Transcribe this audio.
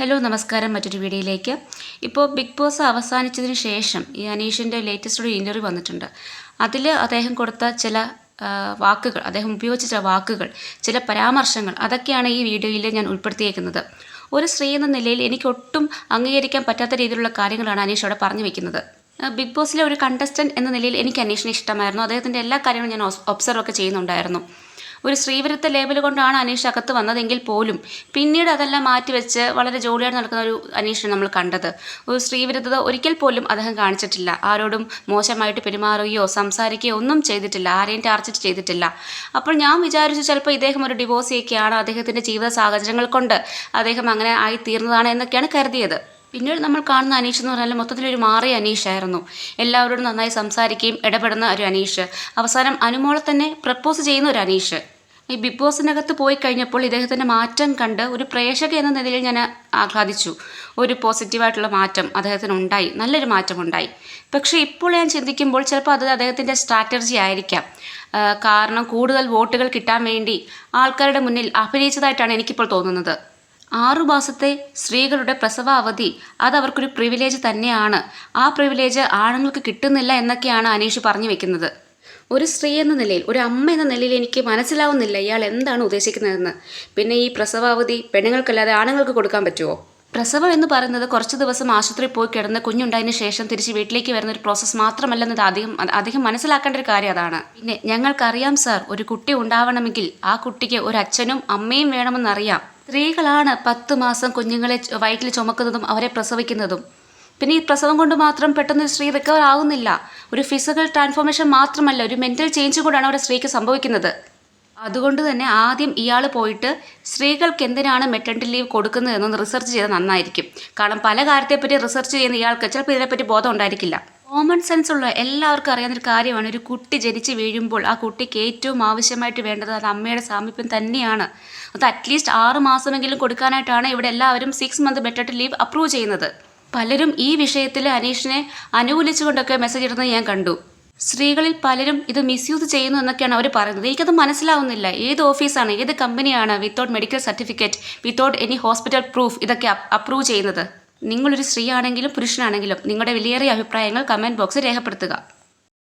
Hello നമസ്കാരം. മറ്റൊരു വീഡിയോയിലേക്ക്. ഇപ്പോൾ ബിഗ് ബോസ് അവസാനിച്ചതിന് ശേഷം ഈ അനീഷിന്റെ ലേറ്റസ്റ്റ് ഒരു ഇന്റർവ്യൂ വന്നിട്ടുണ്ട്. അതിൽ അദ്ദേഹം കൊടുത്ത ചില വാക്കുകൾ അദ്ദേഹം ഉപയോഗിച്ച ചില വാക്കുകൾ ചില പരാമർശങ്ങൾ അതൊക്കെയാണ് ഈ വീഡിയോയിൽ ഞാൻ ഉൾപ്പെടുത്തിയേക്കുന്നത്. ഒരു സ്ത്രീ എന്ന നിലയിൽ എനിക്ക് ഒട്ടും അംഗീകരിക്കാൻ പറ്റാത്ത രീതിയിലുള്ള കാര്യങ്ങളാണ് അനീഷ് അവിടെ പറഞ്ഞു വെക്കുന്നത്. ബിഗ് ബോസിലെ ഒരു കണ്ടസ്റ്റന്റ് എന്ന നിലയിൽ എനിക്ക് അനീഷിനെ ഇഷ്ടമായിരുന്നു. അദ്ദേഹത്തിന്റെ എല്ലാ കാര്യങ്ങളും ഞാൻ ഒബ്സർവ് ഒക്കെ ചെയ്യുന്നുണ്ടായിരുന്നു. ഒരു ശ്രീവിരുദ്ധ ലേബൽ കൊണ്ടാണ് അനീഷ് അകത്ത് വന്നതെങ്കിൽ പോലും പിന്നീട് അതെല്ലാം മാറ്റിവെച്ച് വളരെ ജോലിയായിട്ട് നടക്കുന്ന ഒരു അനീഷിനെ നമ്മൾ കണ്ടത്. ഒരു സ്ത്രീവിരുദ്ധത ഒരിക്കൽ പോലും അദ്ദേഹം കാണിച്ചിട്ടില്ല. ആരോടും മോശമായിട്ട് പെരുമാറുകയോ സംസാരിക്കുകയോ ഒന്നും ചെയ്തിട്ടില്ല. ആരെയും ടാർജറ്റ് ചെയ്തിട്ടില്ല. അപ്പോൾ ഞാൻ വിചാരിച്ചു ചിലപ്പോൾ ഇദ്ദേഹം ഒരു ഡിവോഴ്സിയൊക്കെയാണ് അദ്ദേഹത്തിന്റെ ജീവിത സാഹചര്യങ്ങൾ കൊണ്ട് അദ്ദേഹം അങ്ങനെ ആയി തീർന്നതാണ് എന്നൊക്കെയാണ് കരുതിയത്. പിന്നീട് നമ്മൾ കാണുന്ന അനീഷ് എന്ന് പറഞ്ഞാൽ മൊത്തത്തിൽ ഒരു മാറിയ അനീഷായിരുന്നു. എല്ലാവരോടും നന്നായി സംസാരിക്കുകയും ഇടപെടുന്ന ഒരു അനീഷ്. അവസാനം അനുമോളെ തന്നെ പ്രപ്പോസ് ചെയ്യുന്ന ഒരു അനീഷ്. ഈ ബിഗ് ബോസിനകത്ത് പോയി കഴിഞ്ഞപ്പോൾ ഇദ്ദേഹത്തിന്റെ മാറ്റം കണ്ട് ഒരു പ്രേക്ഷക എന്ന നിലയിൽ ഞാൻ ആഹ്ലാദിച്ചു. ഒരു പോസിറ്റീവായിട്ടുള്ള മാറ്റം അദ്ദേഹത്തിന് ഉണ്ടായി. നല്ലൊരു മാറ്റം ഉണ്ടായി പക്ഷേ ഇപ്പോൾ ഞാൻ ചിന്തിക്കുമ്പോൾ ചിലപ്പോൾ അത് അദ്ദേഹത്തിന്റെ സ്ട്രാറ്റജി ആയിരിക്കാം. കാരണം കൂടുതൽ വോട്ടുകൾ കിട്ടാൻ വേണ്ടി ആൾക്കാരുടെ മുന്നിൽ അഭിനയിച്ചതായിട്ടാണ് എനിക്കിപ്പോൾ തോന്നുന്നത്. ആറു മാസത്തെ സ്ത്രീകളുടെ പ്രസവാവധി അത് അവർക്കൊരു പ്രിവിലേജ് തന്നെയാണ്. ആ പ്രിവിലേജ് ആണുങ്ങൾക്ക് കിട്ടുന്നില്ല എന്നൊക്കെയാണ് അനീഷ് പറഞ്ഞു വെക്കുന്നത്. ഒരു സ്ത്രീ എന്ന നിലയിൽ ഒരു അമ്മ എന്ന നിലയിൽ എനിക്ക് മനസ്സിലാവുന്നില്ല ഇയാൾ എന്താണ് ഉദ്ദേശിക്കുന്നതെന്ന്. പിന്നെ ഈ പ്രസവാവധി പെണ്ണുങ്ങൾക്കല്ലാതെ ആണുങ്ങൾക്ക് കൊടുക്കാൻ പറ്റുമോ പ്രസവം എന്ന് പറയുന്നത് കുറച്ച് ദിവസം ആശുപത്രിയിൽ പോയി കിടന്ന് കുഞ്ഞുണ്ടായതിനു ശേഷം തിരിച്ച് വീട്ടിലേക്ക് വരുന്ന ഒരു പ്രോസസ്സ് മാത്രമല്ലെന്നത് അധികം അധികം മനസ്സിലാക്കേണ്ട ഒരു കാര്യം അതാണ്. പിന്നെ ഞങ്ങൾക്കറിയാം സാർ ഒരു കുട്ടി ഉണ്ടാവണമെങ്കിൽ ആ കുട്ടിക്ക് ഒരു അച്ഛനും അമ്മയും വേണമെന്നറിയാം. സ്ത്രീകളാണ് പത്ത് മാസം കുഞ്ഞുങ്ങളെ വയറ്റിൽ ചുമക്കുന്നതും അവരെ പ്രസവിക്കുന്നതും. പിന്നെ ഈ പ്രസവം കൊണ്ട് മാത്രം പെട്ടെന്ന് ഒരു സ്ത്രീ റിക്കവർ ആവുന്നില്ല. ഒരു ഫിസിക്കൽ ട്രാൻസ്ഫോർമേഷൻ മാത്രമല്ല ഒരു മെന്റൽ ചേഞ്ച് കൂടാണ് ഒരു സ്ത്രീക്ക് സംഭവിക്കുന്നത്. അതുകൊണ്ട് തന്നെ ആദ്യം ഇയാൾ പോയിട്ട് സ്ത്രീകൾക്ക് എന്തിനാണ് മെറ്റർണിറ്റി ലീവ് കൊടുക്കുന്നത് എന്നൊന്ന് റിസർച്ച് ചെയ്താൽ നന്നായിരിക്കും. കാരണം പല കാര്യത്തെപ്പറ്റി റിസർച്ച് ചെയ്യുന്ന ഇയാൾക്ക് ചിലപ്പോൾ ഇതിനെപ്പറ്റി ബോധം ഉണ്ടായിരിക്കില്ല. കോമൺ സെൻസ് ഉള്ള എല്ലാവർക്കും അറിയാവുന്ന ഒരു കാര്യമാണ് ഒരു കുട്ടി ജനിച്ച് വീഴുമ്പോൾ ആ കുട്ടിക്ക് ഏറ്റവും ആവശ്യമായിട്ട് വേണ്ടത് അത് അമ്മയുടെ സാമീപ്യം തന്നെയാണ്. അത് അറ്റ്ലീസ്റ്റ് ആറ് മാസമെങ്കിലും കൊടുക്കാനായിട്ടാണ് ഇവിടെ എല്ലാവരും six month better leave approve ചെയ്യുന്നത്. പലരും ഈ വിഷയത്തിൽ അനീഷിനെ അനുകൂലിച്ചുകൊണ്ടൊക്കെ മെസ്സേജ് ഇടുന്നത് ഞാൻ കണ്ടു. സ്ത്രീകളിൽ പലരും ഇത് മിസ്യൂസ് ചെയ്യുന്നു എന്നൊക്കെയാണ് അവർ പറയുന്നത്. എനിക്കത് മനസ്സിലാവുന്നില്ല. ഏത് ഓഫീസാണ് ഏത് കമ്പനിയാണ് without medical certificate without any hospital proof ഇതൊക്കെ അപ്രൂവ് ചെയ്യുന്നത്? നിങ്ങളൊരു സ്ത്രീ ആണെങ്കിലും പുരുഷനാണെങ്കിലും നിങ്ങളുടെ വിലയേറിയ അഭിപ്രായങ്ങൾ കമന്റ് ബോക്സിൽ രേഖപ്പെടുത്തുക.